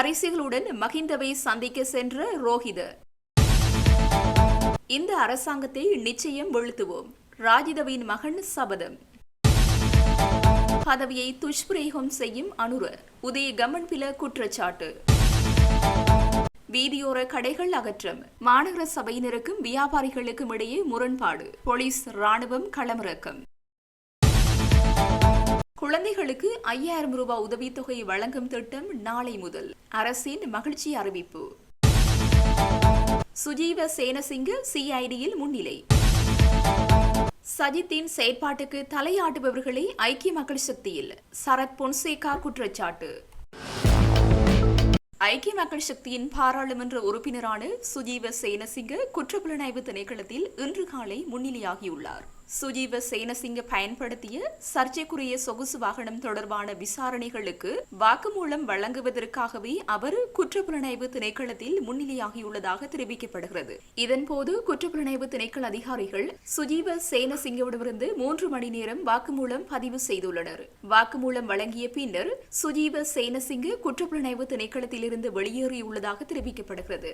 பரிசுகளுடன் மகிந்தவை சந்திக்க சென்ற ரோஹித. இந்த அரசாங்கத்தை நிச்சயம் வீழ்த்துவோம். ராஜிதவின் மகன் சபதம். பதவியை துஷ்பிரயோகம் செய்யும் அனுர உதய கமன்பில குற்றச்சாட்டு. வீதியோர கடைகள் அகற்றம். மாநகர சபையினருக்கும் வியாபாரிகளுக்கும் இடையே முரண்பாடு. போலீஸ் ராணுவம் களமிறக்கம். குழந்தைகளுக்கு ஐயாயிரம் ரூபாய் உதவித்தொகை வழங்கும் திட்டம் நாளை முதல். அரசின் மகிழ்ச்சி அறிவிப்பு. சுஜீவ சேனசிங்க சிஐடியில் முன்னிலை. சஜித்தின் செயற்பாட்டுக்கு தலையாட்டுபவர்களே ஐக்கிய மக்கள் சக்தியில். சரத் பொன்சேகா குற்றச்சாட்டு. ஐக்கிய மக்கள் சக்தியின் பாராளுமன்ற உறுப்பினரான சுஜீவ சேனசிங்க குற்றப்புலனாய்வு திணைக்களத்தில் இன்று காலை முன்னிலையாகியுள்ளார். சுஜீவ சேனசிங்க பயன்படுத்திய சர்ச்சைக்குரிய சொகுசு வாகனம் தொடர்பான விசாரணைகளுக்கு வாக்குமூலம் வழங்குவதற்காகவே அவர் குற்றப்புலனாய்வு திணைக்களத்தில் முன்னிலையாகியுள்ளதாக தெரிவிக்கப்படுகிறது. இதன்போது குற்றப்புலனாய்வு திணைக்கள அதிகாரிகள் சுஜீவ சேனசிங்கவிடமிருந்து மூன்று மணி நேரம் வாக்குமூலம் பதிவு செய்துள்ளனர். வாக்குமூலம் வழங்கிய பின்னர் சுஜீவ சேனசிங்க குற்றப்புலனாய்வு திணைக்களத்திலிருந்து வெளியேறியுள்ளதாக தெரிவிக்கப்படுகிறது.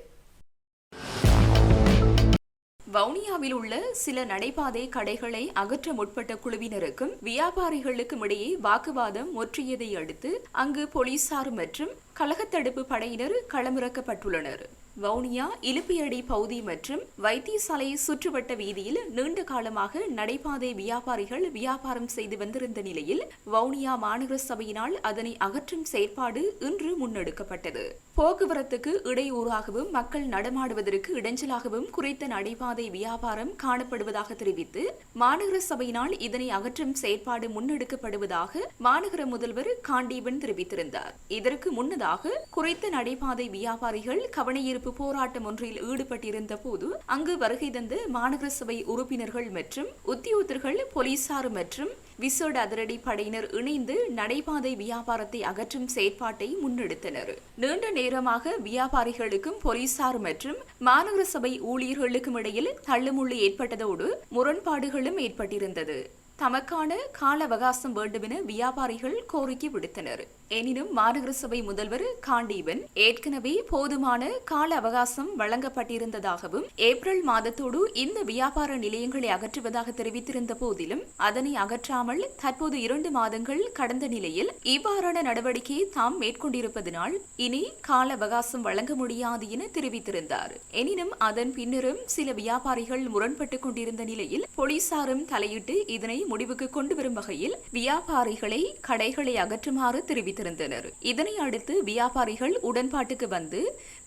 வவுனியாவில் உள்ள சில நடைபாதை கடைகளை அகற்ற முற்பட்ட குழுவினருக்கும் வியாபாரிகளுக்கும் இடையே வாக்குவாதம் ஒற்றியதை அடுத்து அங்கு போலீசார் மற்றும் கழகத்தடுப்பு படையினர் களமிறக்கப்பட்டுள்ளனர். வவுனியா இலுப்பியடி பகுதி மற்றும் வைத்தியசாலை சுற்றுவட்ட வீதியில் நீண்ட காலமாக நடைபாதை வியாபாரிகள் வியாபாரம் செய்து வந்திருந்த நிலையில் வவுனியா மாநகர சபையினால் அதனை அகற்றும் செயற்பாடு இன்று முன்னெடுக்கப்பட்டது. போக்குவரத்துக்கு இடையூறாகவும் மக்கள் நடமாடுவதற்கு இடைஞ்சலாகவும் குறித்த நடைபாதை வியாபாரம் காணப்படுவதாக தெரிவித்து மாநகர சபையினால் இதனை அகற்றும் செயற்பாடு முன்னெடுக்கப்படுவதாக மாநகர முதல்வர் காண்டீபன் தெரிவித்திருந்தார். இதற்கு முன்னதாக குறித்த நடைபாதை வியாபாரிகள் கவனஈர்ப்பு போராட்டம் ஒன்றில் ஈடுபட்டிருந்த போது அங்கு வருகை தந்த மாநகர சபை உறுப்பினர்கள் மற்றும் உத்தியோகத்தர்கள் போலீசார் மற்றும் விசேட அதிரடி படையினர் இணைந்து நடைபாதை வியாபாரத்தை அகற்றும் செயற்பாட்டை முன்னெடுத்தனர். நீண்ட நேரமாக வியாபாரிகளுக்கும் போலீசார் மற்றும் மாநகர சபை ஊழியர்களுக்கும் இடையில் தள்ளுமுள்ளு ஏற்பட்டதோடு முரண்பாடுகளும் ஏற்பட்டிருந்தது. தமக்கான கால அவகாசம் வேண்டுமென வியாபாரிகள் கோரிக்கை விடுத்தனர். எனினும் மாநகர சபை முதல்வர் காண்டீபன் ஏற்கனவே போதுமான கால அவகாசம் வழங்கப்பட்டிருந்ததாகவும் ஏப்ரல் மாதத்தோடு இந்த வியாபார நிலையங்களை அகற்றுவதாக தெரிவித்திருந்த போதிலும் அதனை அகற்றாமல் தற்போது இரண்டு மாதங்கள் கடந்த நிலையில் இவ்வாறான நடவடிக்கையை தாம் மேற்கொண்டிருப்பதனால் இனி கால அவகாசம் வழங்க முடியாது என தெரிவித்திருந்தார். எனினும் அதன் பின்னரும் சில வியாபாரிகள் முரண்பட்டுக் கொண்டிருந்த நிலையில் போலீசாரும் தலையிட்டு இதனை முடிவுக்கு கொண்டு வரும் வகையில் வியாபாரிகளை கடைகளை அகற்றுமாறு தெரிவித்திருந்தனர். இதனை அடுத்து வியாபாரிகள் உடன்பாட்டுக்கு வந்து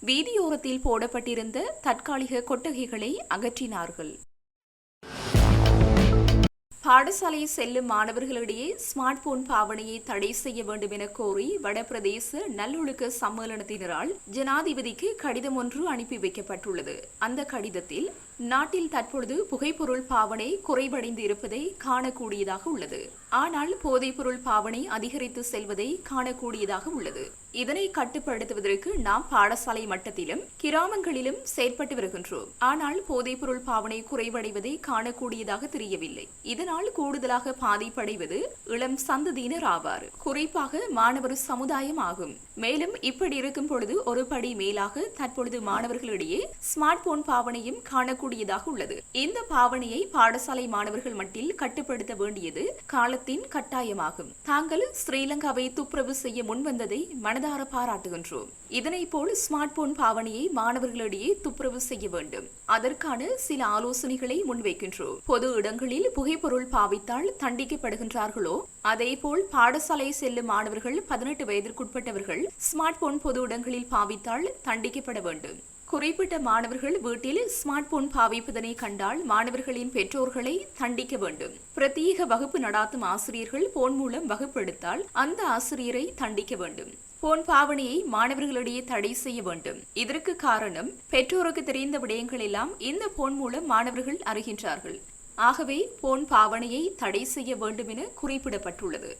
வீதியோரத்தில் போடப்பட்டிருந்த தற்காலிக கொட்டகைகளை அகற்றினார்கள். பாடசாலை செல்லும் மாணவர்களிடையே ஸ்மார்ட் போன் பாவனையை தடை செய்ய வேண்டும் என கோரி வடபிரதேச நல்லொழுக்க சம்மேளனத்தினரால் ஜனாதிபதிக்கு கடிதம் ஒன்று அனுப்பி வைக்கப்பட்டுள்ளது. அந்த கடிதத்தில் நாட்டில் தற்பொழுது புகைப்பொருள் பாவனை குறைவடைந்து இருப்பதை காணக்கூடியதாக உள்ளது. ஆனால் போதைப்பொருள் பாவனை அதிகரித்து செல்வதை காணக்கூடியதாக உள்ளது. இதனை கட்டுப்படுத்துவதற்கு நாம் பாடசாலை மட்டத்திலும் கிராமங்களிலும் செயற்பட்டு வருகின்றோம். ஆனால் போதைப்பொருள் பாவனை குறைவடைவதை காணக்கூடியதாக தெரியவில்லை. இதனால் கூடுதலாக பாதிப்படைவது இளம் சந்ததியினர் ஆவார். குறிப்பாக மாணவர் சமுதாயம் ஆகும். மேலும் இப்படி இருக்கும் பொழுது ஒரு படி மேலாக தற்பொழுது மாணவர்களிடையே ஸ்மார்ட் போன் பாவனையும் காணக்கூடியதாக உள்ளது. இந்த பாவனையை பாடசாலை மாணவர்கள் மட்டில் கட்டுப்படுத்த வேண்டியது காலத்தின் கட்டாயமாகும். தாங்கள் ஸ்ரீலங்காவை துப்புரவு செய்ய முன்வந்ததை மன மனதார பாராட்டுகின்றோம். இதனை போல் ஸ்மார்ட் போன் பாவனையை மாணவர்களிடையே துப்புரவு செய்ய வேண்டும். அதற்கான சில ஆலோசனைகளை முன்வைக்கின்றோம். பொது இடங்களில் புகைப்பொருள் பாவித்தால் தண்டிக்கப்படுகின்றார்களோ? அதேபோல் பாடசாலை செல்லும் மாணவர்கள் பதினெட்டு வயதிற்குட்பட்டவர்கள் ஸ்மார்ட் போன் பொது இடங்களில் பாவித்தால் தண்டிக்கப்பட வேண்டும். குறிப்பிட்ட மாணவர்கள் வீட்டில் ஸ்மார்ட் போன் பாவிப்பதனை கண்டால் மாணவர்களின் பெற்றோர்களை தண்டிக்க வேண்டும். பிரத்யேக வகுப்பு நடாத்தும் ஆசிரியர்கள் போன் மூலம் வகுப்பெடுத்தால் அந்த ஆசிரியரை தண்டிக்க வேண்டும். போன் பாவனையை மாணவர்களிடையே தடை செய்ய வேண்டும். இதற்கு காரணம் பெற்றோருக்கு தெரிந்த விடயங்கள் எல்லாம் இந்த போன் மூலம் மாணவர்கள் அறிகின்றார்கள். ஆகவே போன் பாவனையை தடை செய்ய வேண்டும் என குறிப்பிடப்பட்டுள்ளது.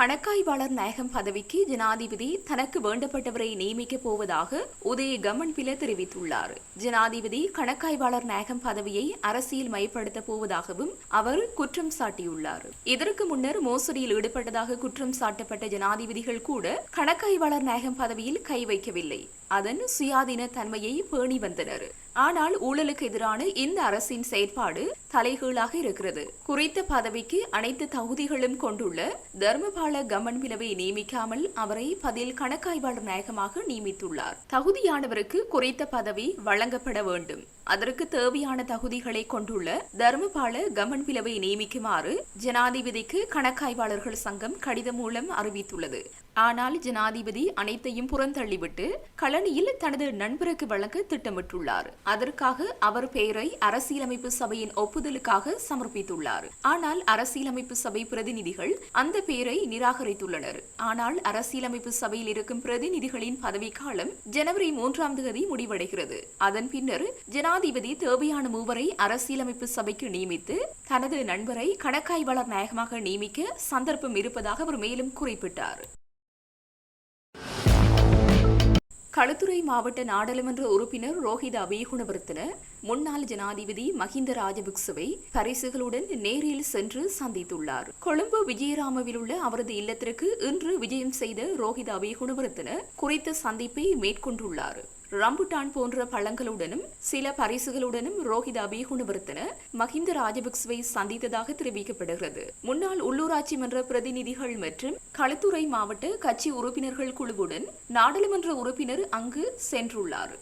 கணக்காய்வாளர் நாயகம் பதவிக்கு ஜனாதிபதி தனக்கு வேண்டப்பட்டவரை நியமிக்கப் போவதாக உதய கமன்பில தெரிவித்துள்ளார். ஜனாதிபதி கணக்காய்வாளர் நாயகம் பதவியை அரசியல் மயப்படுத்தப் போவதாகவும் அவர் குற்றம் சாட்டியுள்ளார். இதற்கு முன்னர் மோசடியில் ஈடுபட்டதாக குற்றம் சாட்டப்பட்ட ஜனாதிபதிகள் கூட கணக்காய்வாளர் நாயகம் பதவியில் கை வைக்கவில்லை. அதன் சுயாதீன தன்மையை பேணி வந்தனர். ஆனால் ஊழலுக்கு எதிரான இந்த அரசின் செயற்பாடு தலைகீழாக இருக்கிறது. குறித்த பதவிக்கு அனைத்து தகுதிகளும் கொண்டுள்ள தர்மபால கமன்பிலவை நியமிக்காமல் அவரை பதில் கணக்காய்வாளர் நாயகமாக நியமித்துள்ளார். தகுதியானவருக்கு குறித்த பதவி வழங்கப்பட வேண்டும். அதற்கு தேவையான தகுதிகளை கொண்டுள்ள தர்மபால கமன்பிலவை நியமிக்குமாறு ஜனாதிபதிக்கு கணக்காய்வாளர்கள் சங்கம் கடிதம் மூலம் அறிவித்துள்ளது. ஆனால் ஜனாதிபதி அனைத்தையும் புறந்தள்ளிவிட்டு களனியில் தனது நண்பருக்கு வழங்க திட்டமிட்டுள்ளார். அதற்காக அவர் பெயரை அரசியலமைப்பு சபையின் ஒப்புதலுக்காக சமர்ப்பித்துள்ளார். ஆனால் அரசியலமைப்பு சபை பிரதிநிதிகள் அந்த பெயரை நிராகரித்துள்ளனர். ஆனால் அரசியலமைப்பு சபையில் இருக்கும் பிரதிநிதிகளின் பதவிக்காலம் ஜனவரி மூன்றாம் தேதி முடிவடைகிறது. அதன் பின்னர் ஜனாதிபதி தேவையான மூவரை அரசியலமைப்பு சபைக்கு நியமித்து தனது நண்பரை கணக்காய்வாளர் நாயகமாக நியமிக்க சந்தர்ப்பம் இருப்பதாக அவர் மேலும் குறிப்பிட்டார். களுத்துறை மாவட்ட நாடாளுமன்ற உறுப்பினர் ரோஹித அபிகுணவர்த்தன முன்னாள் ஜனாதிபதி மஹிந்த ராஜபக்சவை பரிசுகளுடன் நேரில் சென்று சந்தித்துள்ளார். கொழும்பு விஜயராமவில் உள்ள அவரது இல்லத்திற்கு இன்று விஜயம் செய்த ரோஹித அபிகுணவர்த்தன குறித்த சந்திப்பை மேற்கொண்டுள்ளார். ரம்புட்டான் போன்ற பழங்களுடனும் சில பரிசுகளுடனும் ரோஹித அபிகுணவர்த்தன மஹிந்த ராஜபக்சவை சந்தித்ததாக தெரிவிக்கப்படுகிறது. முன்னாள் உள்ளூராட்சி மன்ற பிரதிநிதிகள் மற்றும் களுத்துறை மாவட்ட கட்சி உறுப்பினர்கள் குழுவுடன் நாடாளுமன்ற உறுப்பினர் அங்கு சென்றுள்ளார்.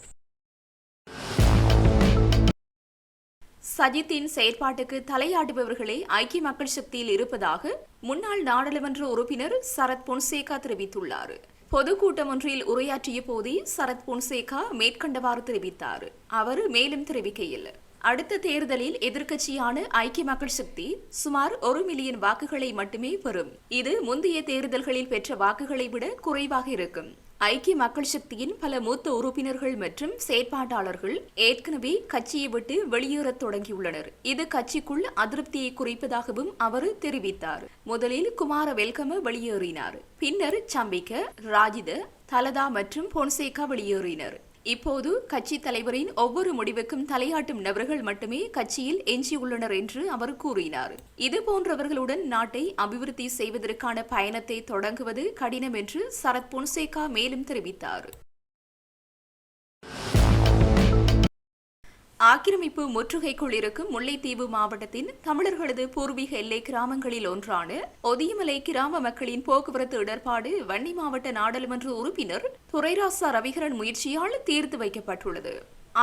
சஜித்தின் செயற்பாட்டுக்கு தலையாடுபவர்களே ஐக்கிய மக்கள் சக்தியில் இருப்பதாக முன்னாள் நாடாளுமன்ற உறுப்பினர் சரத் பொன்சேகா தெரிவித்துள்ளார். பொதுக்கூட்டம் ஒன்றில் உரையாற்றிய போதே சரத் பொன்சேகா மேற்கண்டவாறு தெரிவித்தார். அவர் மேலும் தெரிவிக்கையில் அடுத்த தேர்தலில் எதிர்க்கட்சியான ஐக்கிய மக்கள் சக்தி சுமார் ஒரு மில்லியன் வாக்குகளை மட்டுமே பெறும். இது முந்தைய தேர்தல்களில் பெற்ற வாக்குகளை விட குறைவாக இருக்கும். ஐக்கிய மக்கள் சக்தியின் பல மூத்த உறுப்பினர்கள் மற்றும் செயற்பாட்டாளர்கள் ஏற்கனவே கட்சியை விட்டு வெளியேறத் தொடங்கியுள்ளனர். இது கட்சிக்குள் அதிருப்தியை குறிப்பதாகவும் அவர் தெரிவித்தார். முதலில் குமார வெல்கம வெளியேறினார். பின்னர் சம்பிக்க ராஜித தலதா மற்றும் பொன்சேகா வெளியேறினர். இப்போது கட்சி தலைவரின் ஒவ்வொரு முடிவுக்கும் தலையாட்டும் நபர்கள் மட்டுமே கட்சியில் எஞ்சியுள்ளனர் என்று அவர் கூறினார். இது போன்றவர்களுடன் நாட்டை அபிவிருத்தி செய்வதற்கான பயணத்தை தொடங்குவது கடினம் என்று சரத் பொன்சேகா மேலும் தெரிவித்தார். ஆக்கிரமிப்பு முற்றுகைக்குள் இருக்கும் முல்லைத்தீவு மாவட்டத்தின் தமிழர்களது பூர்வீக எல்லை கிராமங்களில் ஒன்றான ஒதியமலை கிராம மக்களின் போக்குவரத்து இடர்பாடு வன்னி மாவட்ட நாடாளுமன்ற உறுப்பினர் துரைராசா ரவிகரன் முயற்சியால் தீர்த்து வைக்கப்பட்டுள்ளது.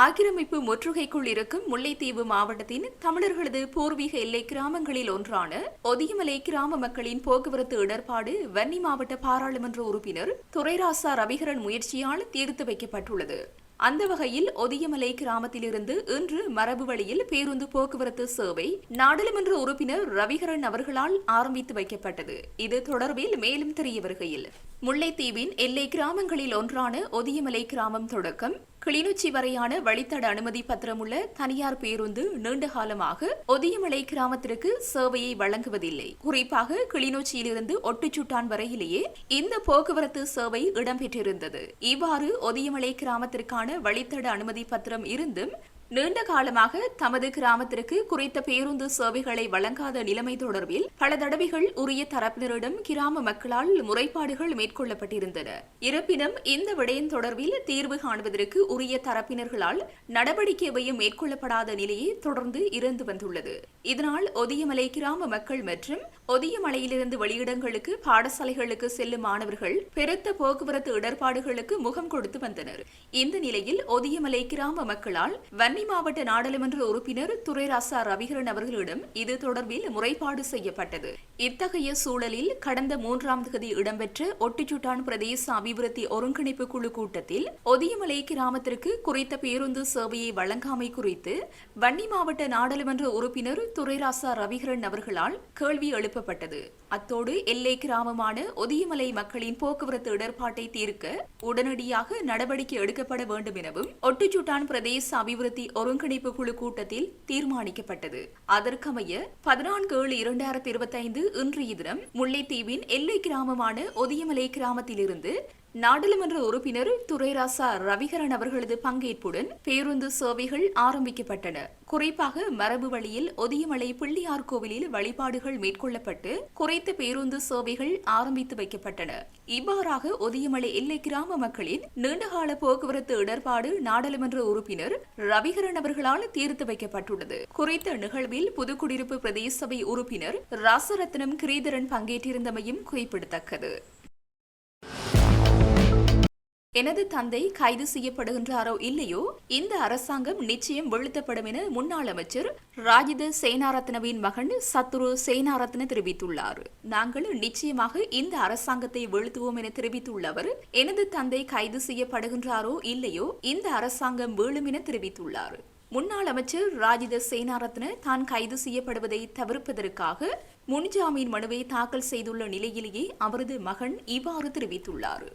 ஆக்கிரமிப்பு முற்றுகைக்குள் இருக்கும் முல்லைத்தீவு மாவட்டத்தின் தமிழர்களது பூர்வீக எல்லை கிராமங்களில் ஒன்றான ஒதியமலை கிராம மக்களின் போக்குவரத்து இடர்பாடு வன்னி மாவட்ட பாராளுமன்ற உறுப்பினர் துரைராசா ரவிகரன் முயற்சியால் தீர்த்து வைக்கப்பட்டுள்ளது. அந்த வகையில் ஒதியமலை கிராமத்திலிருந்து இன்று மரபு வழியில் பேருந்து போக்குவரத்து சேவை நாடாளுமன்ற உறுப்பினர் ரவிகரன் அவர்களால் ஆரம்பித்து வைக்கப்பட்டது. இது தொடர்பில் மேலும் தெரிய வருகையில். முல்லைத்தீவின் எல்லை கிராமங்களில் ஒன்றான ஒதியமலை கிராமம் தொடக்கம் கிளிநொச்சி வரையான வழித்தட அனுமதி பத்திரமுள்ள தனியார் பேருந்து நீண்ட காலமாக ஒதியமலை கிராமத்திற்கு சேவையை வழங்குவதில்லை. குறிப்பாக கிளிநொச்சியிலிருந்து ஒட்டுச்சுட்டான் வரையிலேயே இந்த போக்குவரத்து சேவை இடம்பெற்றிருந்தது. இவ்வாறு ஒதியமலை கிராமத்திற்கான வழித்தட அனுமதி பத்திரம் இருந்தும் நீண்ட காலமாக தமது கிராமத்திற்கு குறித்த பேருந்து சேவைகளை வழங்காத நிலைமை தொடர்பில் பல தடவைகள் உரிய தரப்பினரிடம் கிராம மக்களால் முறைப்பாடுகள் மேற்கொள்ளப்பட்டிருந்தன. இருப்பினும் இந்த விடயம் தொடர்பில் தீர்வு காண்பதற்கு உரிய தரப்பினர்களால் நடவடிக்கைவையும் மேற்கொள்ளப்படாத நிலையே தொடர்ந்து இருந்து வந்துள்ளது. இதனால் ஒதியமலை கிராம மக்கள் மற்றும் ஒதியமலையிலிருந்து வெளியிடங்களுக்கு பாடசாலைகளுக்கு செல்லும் மாணவர்கள் பெருத்த போக்குவரத்து இடர்பாடுகளுக்கு முகம் கொடுத்து வந்தனர். இந்த நிலையில் ஒதியமலை கிராம மக்களால் வன்னி மாவட்ட நாடாளுமன்ற உறுப்பினர் துரைராசா ரவிகரன் அவர்களிடம் இது தொடர்பில் முறைப்பாடு செய்யப்பட்டது. இத்தகைய சூழலில் கடந்த மூன்றாம் தேதி இடம்பெற்ற ஒட்டுச்சுட்டான் பிரதேச அபிவிருத்தி ஒருங்கிணைப்பு குழு கூட்டத்தில் ஒதியமலை கிராமத்திற்கு குறித்த பேருந்து சேவையை வழங்காமை குறித்து வன்னி மாவட்ட நாடாளுமன்ற உறுப்பினர் துரைராசா ரவிகரன் அவர்களால் கேள்வி எழுப்பப்பட்டது. அத்தோடு எல்லை கிராமமான ஒதியமலை மக்களின் போக்குவரத்து இடர்பாட்டை தீர்க்க உடனடியாக நடவடிக்கை எடுக்கப்பட வேண்டும் எனவும் ஒட்டுச்சுட்டான் பிரதேச அபிவிருத்தி ஒருங்கிணைப்பு குழு கூட்டத்தில் தீர்மானிக்கப்பட்டது. அதற்கமைய பதினான்கு ஏழு இரண்டாயிரத்தி இருபத்தைந்து இன்றைய தினம் முல்லைத்தீவின் எல்லை கிராமமான ஒதியமலை கிராமத்திலிருந்து நாடாளுமன்ற உறுப்பினர் துரைராசா ரவிகரன் அவர்களது பங்கேற்புடன் பேருந்து சேவைகள் ஆரம்பிக்கப்பட்டன. குறிப்பாக மரபு வழியில் ஒதியமலை பிள்ளையார் கோவிலில் வழிபாடுகள் மேற்கொள்ளப்பட்டு குறைத்த பேருந்து சேவைகள் ஆரம்பித்து வைக்கப்பட்டன. இவ்வாறாக ஒதியமலை எல்லை கிராம மக்களின் நீண்டகால போக்குவரத்து இடர்பாடு நாடாளுமன்ற உறுப்பினர் ரவிகரன் அவர்களால் தீர்த்து வைக்கப்பட்டுள்ளது. குறித்த நிகழ்வில் புதுக்குடியிருப்பு பிரதேச சபை உறுப்பினர் ராசரத்னம் கிரீதரன் பங்கேற்றிருந்தமையும் குறிப்பிடத்தக்கது. எனது தந்தை கைது செய்யப்படுகின்றாரோ இல்லையோ இந்த அரசாங்கம் நிச்சயம் வீழ்த்தப்படும் என முன்னாள் அமைச்சர் ராஜித சேனாரத்னவின் மகன் சத்துரு சேனாரத்ன தெரிவித்துள்ளார். நாங்கள் நிச்சயமாக இந்த அரசாங்கத்தை வீழ்த்துவோம் என தெரிவித்துள்ள அவர் எனது தந்தை கைது செய்யப்படுகின்றாரோ இல்லையோ இந்த அரசாங்கம் வீழும் என தெரிவித்துள்ளார். முன்னாள் அமைச்சர் ராஜித சேனாரத்ன தான் கைது செய்யப்படுவதை தவிர்ப்பதற்காக முன்ஜாமீன் மனுவை தாக்கல் செய்துள்ள நிலையிலேயே அவரது மகன் இவ்வாறு தெரிவித்துள்ளார்.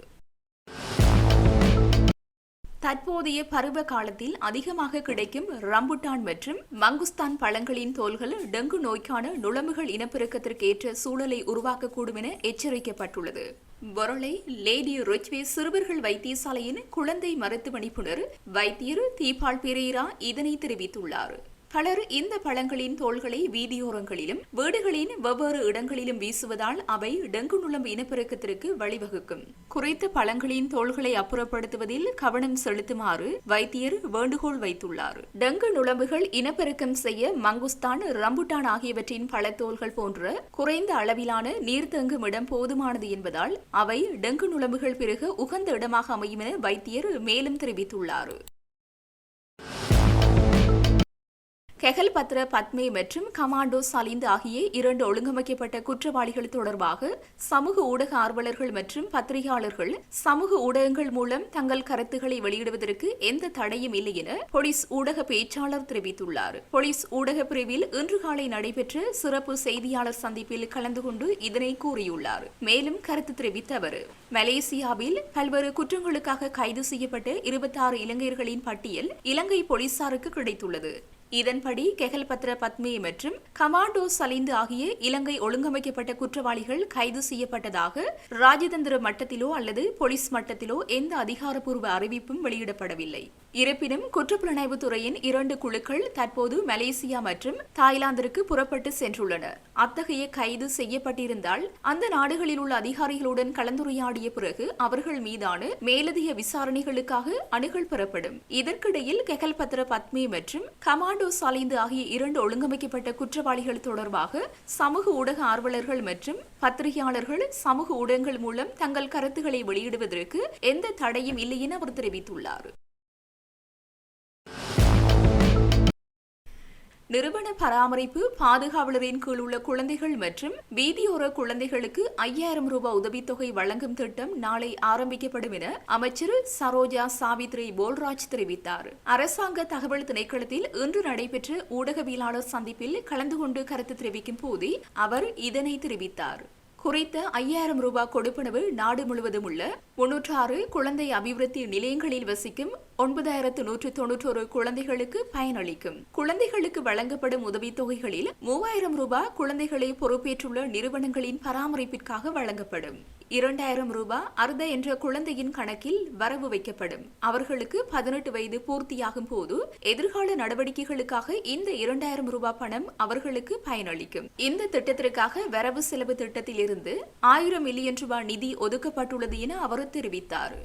தற்போதைய பருவ காலத்தில் அதிகமாக கிடைக்கும் ரம்புட்டான் மற்றும் மங்குஸ்தான் பழங்களின் தோல்கள் டெங்கு நோய்க்கான நுழம்புகள் இனப்பெருக்கத்திற்கு ஏற்ற சூழலை உருவாக்கக்கூடும் என எச்சரிக்கப்பட்டுள்ளது. பொருளை லேடி ரிச்வே சிறுவர்கள் வைத்தியசாலையின் குழந்தை மருத்துவ நிபுணர் வைத்தியர் தீபால் பெரேரா இதனை தெரிவித்துள்ளார். பலர் இந்த பழங்களின் தோள்களை வீதியோரங்களிலும் வீடுகளின் வெவ்வேறு இடங்களிலும் வீசுவதால் அவை டெங்கு நுழம்பு இனப்பெருக்கத்திற்கு வழிவகுக்கும். குறித்த பழங்களின் தோள்களை அப்புறப்படுத்துவதில் கவனம் செலுத்துமாறு வைத்தியர் வேண்டுகோள் வைத்துள்ளார். டெங்கு நுழம்புகள் இனப்பெருக்கம் செய்ய மங்குஸ்தான் ரம்புட்டான் ஆகியவற்றின் பழத்தோள்கள் போன்ற குறைந்த அளவிலான நீர் தங்கும் இடம் போதுமானது என்பதால் அவை டெங்கு நுழம்புகள் பிறகு உகந்த இடமாக அமையும் என வைத்தியர் மேலும் தெரிவித்துள்ளார். கெகல் பத்ர பத்மே மற்றும் கமாண்டோ சலிந்த் ஆகிய இரண்டு ஒழுங்கமைக்கப்பட்ட குற்றவாளிகள் தொடர்பாக சமூக ஊடக ஆர்வலர்கள் மற்றும் பத்திரிகையாளர்கள் சமூக ஊடகங்கள் மூலம் தங்கள் கருத்துக்களை வெளியிடுவதற்கு எந்த தடையும் இல்லை என போலீஸ் ஊடக பேச்சாளர் தெரிவித்துள்ளார். போலீஸ் ஊடக பிரிவில் இன்று காலை நடைபெற்ற சிறப்பு செய்தியாளர் சந்திப்பில் கலந்து கொண்டு இதனை கூறியுள்ளார். மேலும் கருத்து தெரிவித்த அவர் மலேசியாவில் பல்வேறு குற்றங்களுக்காக கைது செய்யப்பட்ட இருபத்தாறு இலங்கையர்களின் பட்டியல் இலங்கை போலீசாருக்கு கிடைத்துள்ளது. இதன்படி கெகல்பத்ர பத்மி மற்றும் கமாண்டோ சலிந்து ஆகிய இலங்கை ஒழுங்கமைக்கப்பட்ட குற்றவாளிகள் கைது செய்யப்பட்டதாக ராஜதந்திர மட்டத்திலோ அல்லது போலீஸ் மட்டத்திலோ எந்த அதிகாரப்பூர்வ அறிவிப்பும் வெளியிடப்படவில்லை. இருப்பினும் குற்றப்புலனாய்வு துறையின் இரண்டு குழுக்கள் தற்போது மலேசியா மற்றும் தாய்லாந்திற்கு புறப்பட்டு சென்றுள்ளனர் அத்தகைய கைது செய்யப்பட்டிருந்தால் அந்த நாடுகளில் உள்ள அதிகாரிகளுடன் கலந்துரையாடிய பிறகு அவர்கள் மீதான மேலதிக விசாரணைகளுக்காக அணுகல் பெறப்படும். இதற்கிடையில் கெகல்பத்ர பத்மே மற்றும் கமாண்டோ சாலைந்து ஆகிய இரண்டு ஒழுங்கமைக்கப்பட்ட குற்றவாளிகள் தொடர்பாக சமூக ஊடக ஆர்வலர்கள் மற்றும் பத்திரிகையாளர்கள் சமூக ஊடகங்கள் மூலம் தங்கள் கருத்துக்களை வெளியிடுவதற்கு எந்த தடையும் இல்லை என அவர் தெரிவித்துள்ளார். நிறுவன பராமரிப்பு பாதுகாவலரின் கீழ் உள்ள குழந்தைகள் மற்றும் வீதியோர குழந்தைகளுக்கு ஐயாயிரம் ரூபாய் உதவித்தொகை வழங்கும் திட்டம் நாளை ஆரம்பிக்கப்படும் என அமைச்சர் சரோஜா சாவித்ரி போல்ராஜ் தெரிவித்தார். அரசாங்க தகவல் திணைக்களத்தில் இன்று நடைபெற்ற ஊடகவியலாளர் சந்திப்பில் கலந்து கொண்டு கருத்து தெரிவிக்கும் போதே அவர் இதனை தெரிவித்தார். குறித்த ஐயாயிரம் ரூபாய் கொடுப்பனவு நாடு முழுவதும் உள்ள முன்னூற்றாறு குழந்தை அபிவிருத்தி நிலையங்களில் வசிக்கும் ஒன்பதாயிரத்து நூற்று தொன்னூற்றோரு குழந்தைகளுக்கு பயனளிக்கும். குழந்தைகளுக்கு வழங்கப்படும் உதவித்தொகைகளில் மூவாயிரம் ரூபாய் குழந்தைகளை பொறுப்பேற்றுள்ள நிறுவனங்களின் பராமரிப்பிற்காக வழங்கப்படும். இரண்டாயிரம் ரூபாய் அர்த என்ற குழந்தையின் கணக்கில் வரவு வைக்கப்படும். அவர்களுக்கு பதினெட்டு வயது பூர்த்தியாகும் போது எதிர்கால நடவடிக்கைகளுக்காக இந்த இரண்டாயிரம் ரூபாய் பணம் அவர்களுக்கு பயனளிக்கும். இந்த திட்டத்திற்காக வரவு செலவு திட்டத்தில் இருந்து ஆயிரம் மில்லியன் ரூபாய் நிதி ஒதுக்கப்பட்டுள்ளது என அவர் தெரிவித்தார்.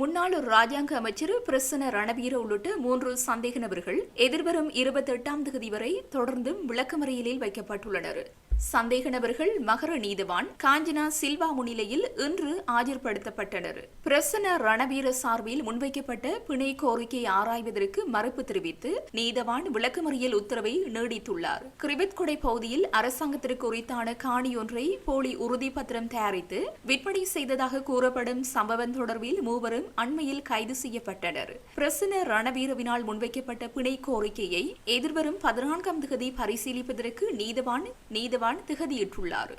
முன்னாள் ராஜாங்க அமைச்சர் பிரசன ரணவீர உள்ளிட்ட மூன்று சந்தேக நபர்கள் எதிர்வரும் இருபத்தி எட்டாம் தேதி வரை தொடர்ந்தும் விளக்கமறியலில் வைக்கப்பட்டுள்ளனர். சந்தேக நபர்கள் மகர நீதவான் காஞ்சனா சில்வா முன்னிலையில் இன்று ஆஜர்படுத்தப்பட்டனர். பிரசன ரணவீர சார்பில் முன்வைக்கப்பட்ட பிணை கோரிக்கை ஆராய்வதற்கு மறுப்பு தெரிவித்து நீதவான் விளக்கமறியல் உத்தரவை நீடித்துள்ளார். கிரிபத்கொடை பகுதியில் அரசாங்கத்திற்கு குறித்தான காணி ஒன்றை போலி உறுதிப்பத்திரம் தயாரித்து விற்பனை செய்ததாக கூறப்படும் சம்பவம் தொடர்பில் மூவரும் அண்மையில் கைது செய்யப்பட்டனர். பிரசன ரணவீரவினால் முன்வைக்கப்பட்ட பிணை கோரிக்கையை எதிர்வரும் பதினான்காம் தேதி பரிசீலிப்பதற்கு நீதவான் நீதவான் திகதியிட்டுள்ளார்.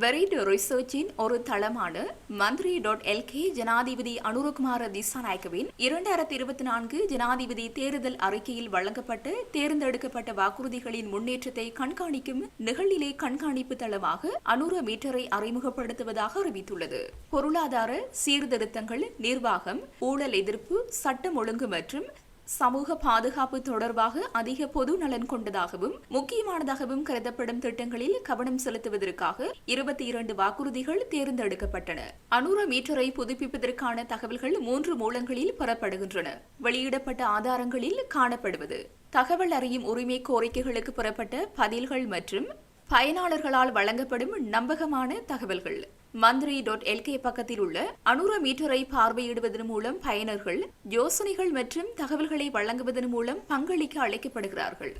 வெரிட் ரிசர்ச்சின் ஒரு தளமான மந்திரி டாட் எல்கே ஜனாதிபதி அனுரகுமார திசாநாயக்கவின் இரண்டாயிரத்தி இருபத்தி நான்கு ஜனாதிபதி தேர்தல் அறிக்கையில் வழங்கப்பட்ட தேர்ந்தெடுக்கப்பட்ட வாக்குறுதிகளின் முன்னேற்றத்தை கண்காணிக்கும் நிகழ்நிலை கண்காணிப்பு தளமாக அனுர மீட்டரை அறிமுகப்படுத்துவதாக அறிவித்துள்ளது. பொருளாதார சீர்திருத்தங்கள் நிர்வாகம் ஊழல் எதிர்ப்பு சட்டம் ஒழுங்கு மற்றும் சமூக பாதுகாப்பு தொடர்பாக அதிக பொது நலன் கொண்டதாகவும் முக்கியமானதாகவும் கருதப்படும் திட்டங்களில் கவனம் செலுத்துவதற்காக இருபத்தி இரண்டு வாக்குறுதிகள் தேர்ந்தெடுக்கப்பட்டன. அநூறு மீட்டரை புதுப்பிப்பதற்கான தகவல்கள் மூன்று மூலங்களில் பெறப்படுகின்றன. வெளியிடப்பட்ட ஆதாரங்களில் காணப்படுவது. தகவல் அறியும் உரிமை கோரிக்கைகளுக்கு பெறப்பட்ட பதில்கள் மற்றும் பயனாளர்களால் வழங்கப்படும் நம்பகமான தகவல்கள். மந்திரி டாட் எல்கே பக்கத்தில் உள்ள அனுர மீட்டரை பார்வையிடுவதன் மூலம் பயனர்கள் யோசனைகள் மற்றும் தகவல்களை வழங்குவதன் மூலம் பங்களிக்க அழைக்கப்படுகிறார்கள்.